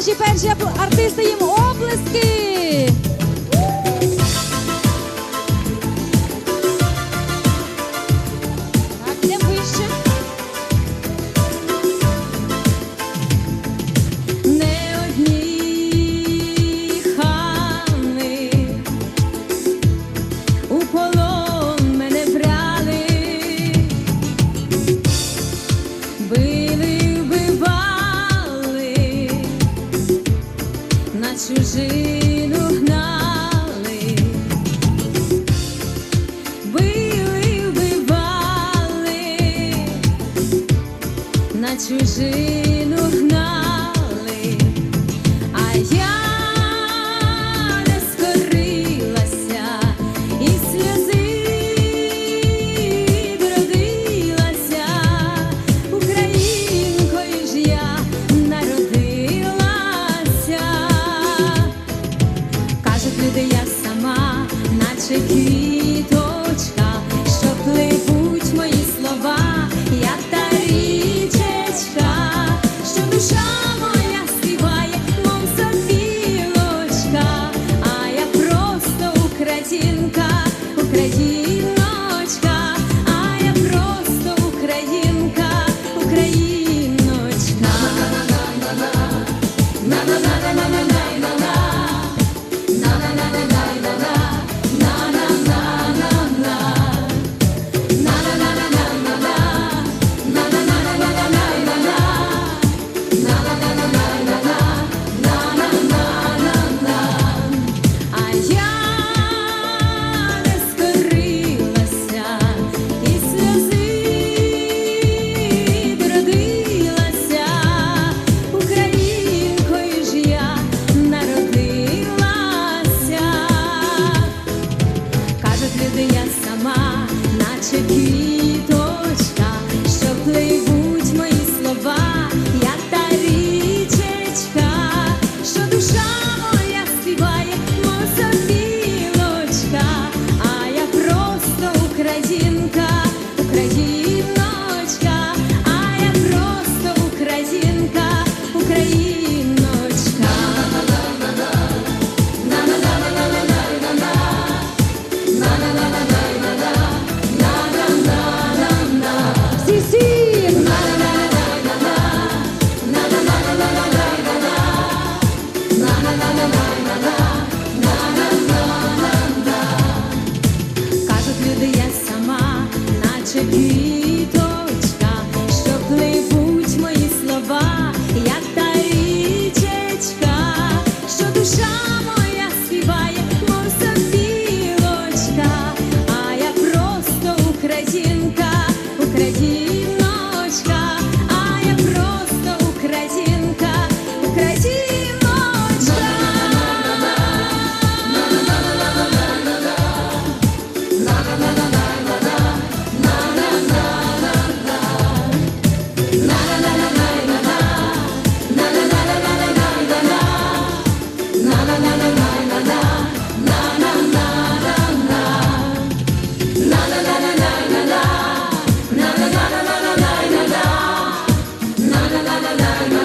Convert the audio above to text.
наші перші артисти їм оплески. Так, вище. Не одні хани у полоні. чужину гнали, били, вбивали на чужину. seguir. la la la.